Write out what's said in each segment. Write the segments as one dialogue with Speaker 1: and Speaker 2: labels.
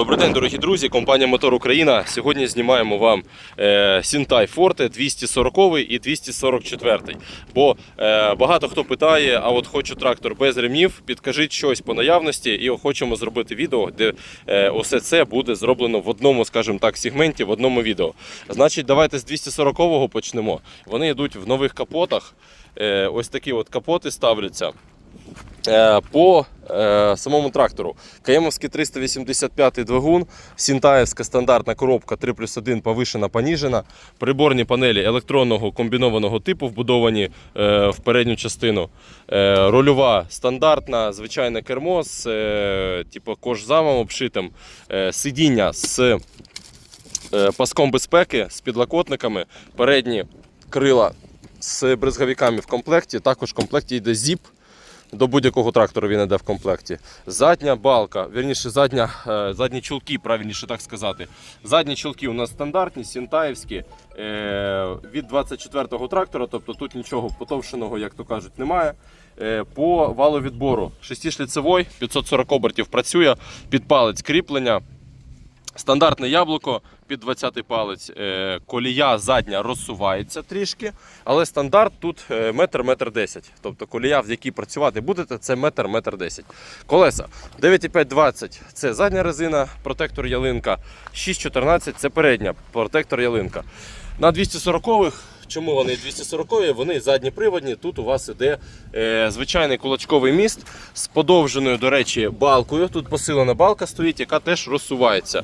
Speaker 1: Добрий день, дорогі друзі. Компанія Мотор Україна. Сьогодні знімаємо вам е, Сінтай Форте 240 і 244. Бо е, багато хто питає: а от хочу трактор без ремнів, підкажіть щось по наявності, і хочемо зробити відео, де е, усе це буде зроблено в одному, скажімо так, сегменті, в одному відео. Значить, давайте з 240-го почнемо. Вони йдуть в нових капотах. Ось такі от капоти ставляться. Е, По е, самому трактору Каємовський 385 двигун, Сінтаєвська стандартна коробка 3 плюс 1 повишена, поніжена, приборні панелі електронного комбінованого типу вбудовані е, в передню частину. Рульова стандартна, звичайне кермо з типу, кожзамом обшитим, сидіння з паском безпеки, з підлокотниками, передні крила з бризговиками в комплекті. Також в комплекті йде зіп. До будь-якого трактору він йде в комплекті. Задня балка, вірніше, задня, е, задні чулки, правильніше так сказати. Задні чулки у нас стандартні, сінтаївські е, від 24-го трактора, тобто тут нічого потовшеного, як то кажуть, немає. Е, по валовідбору 6-шліцевий, 540 обертів працює, під палець кріплення. Стандартне яблуко під 20 палець, е, колія задня розсувається трішки, але стандарт тут е, метр метр 10. Тобто колія, в якій працювати будете, це метр метр 10. Колеса 9,5-20 це задня резина, протектор ялинка, 6,14 це передня протектор ялинка. На 240-х Чому вони 240-ві? Вони задніприводні. Тут у вас іде е, звичайний кулачковий міст з подовженою, до речі, балкою. Тут посилена балка стоїть, яка теж розсувається.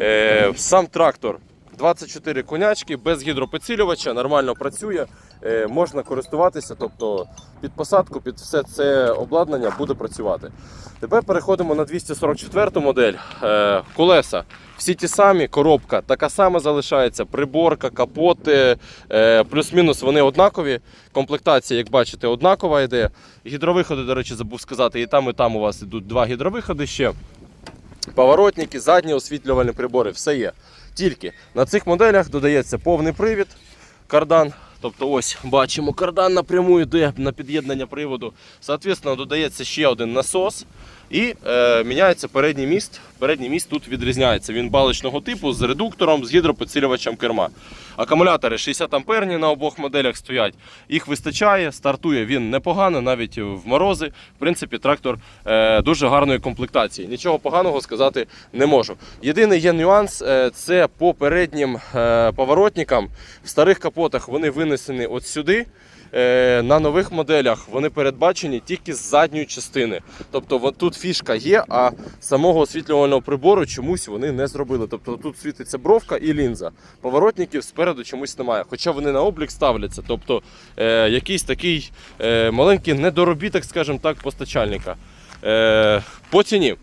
Speaker 1: Е, сам трактор 24 конячки без гідропідсилювача, нормально працює. Е, можна користуватися, тобто під посадку, під все це обладнання буде працювати. Тепер переходимо на 244 модель. Е, колеса. Всі ті самі, коробка така сама залишається, приборка, капоти, е, плюс-мінус вони однакові. Комплектація, як бачите, однакова йде. Гідровиходи, до речі, забув сказати, і там, і там у вас йдуть два гідровиходи ще. Поворотники, задні освітлювальні прибори, все є. Тільки на цих моделях додається повний привід, кардан. Тобто ось бачимо, кардан напряму йде на під'єднання приводу. Соответственно, додається ще один насос і е, міняється передній міст. Передній міст тут відрізняється. Він баличного типу з редуктором, з гідропідсилювачем керма. Акумулятори 60 амперні на обох моделях стоять. Їх вистачає, стартує він непогано, навіть в морози. В принципі, трактор е, дуже гарної комплектації. Нічого поганого сказати не можу. Єдиний є нюанс е, це по переднім е, поворотникам. В старих капотах вони винесені от сюди. Е, На нових моделях вони передбачені тільки з задньої частини. Тобто от тут фішка є, а самого освітлювального прибору чомусь вони не зробили. Тобто тут світиться бровка і лінза. Поворотників спереду чомусь немає. Хоча вони на облік ставляться. Тобто е, якийсь такий е, маленький недоробіток, скажімо так, постачальника. Е, по ціні.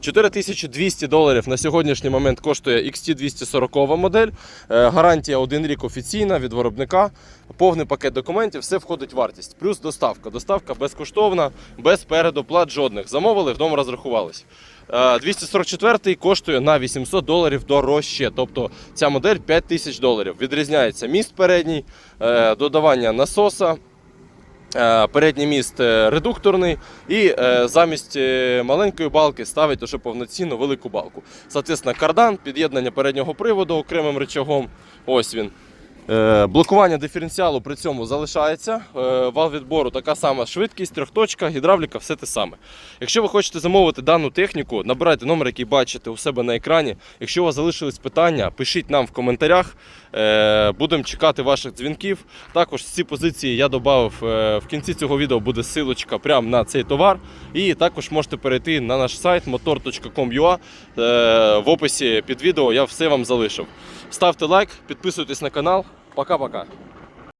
Speaker 1: 4200 доларів на сьогоднішній момент коштує XT240 модель. Е, Гарантія 1 рік офіційна від виробника. Повний пакет документів, все входить в вартість. Плюс доставка. Доставка безкоштовна, без передоплат жодних. Замовили, вдома розрахувались. Е, 244 коштує на 800 доларів дорожче. Тобто ця модель 5000 доларів. Відрізняється міст передній, е, додавання насоса. Е, Передній міст е, редукторний і е, замість маленької балки ставить уже повноцінну велику балку. Соответственно, кардан, під'єднання переднього приводу окремим рычагом. Ось він. Е, Блокування диференціалу при цьому залишається. Е, Вал відбору така сама швидкість, трьохточка, гідравліка, все те саме. Якщо ви хочете замовити дану техніку, набирайте номер, який бачите у себе на екрані. Якщо у вас залишились питання, пишіть нам в коментарях. Е, Будемо чекати ваших дзвінків. Також ці позиції я додав в кінці цього відео буде силочка прямо на цей товар. І також можете перейти на наш сайт motor.com.ua. В описі під відео я все вам залишив. Ставте лайк, підписуйтесь на канал. Пока-пока.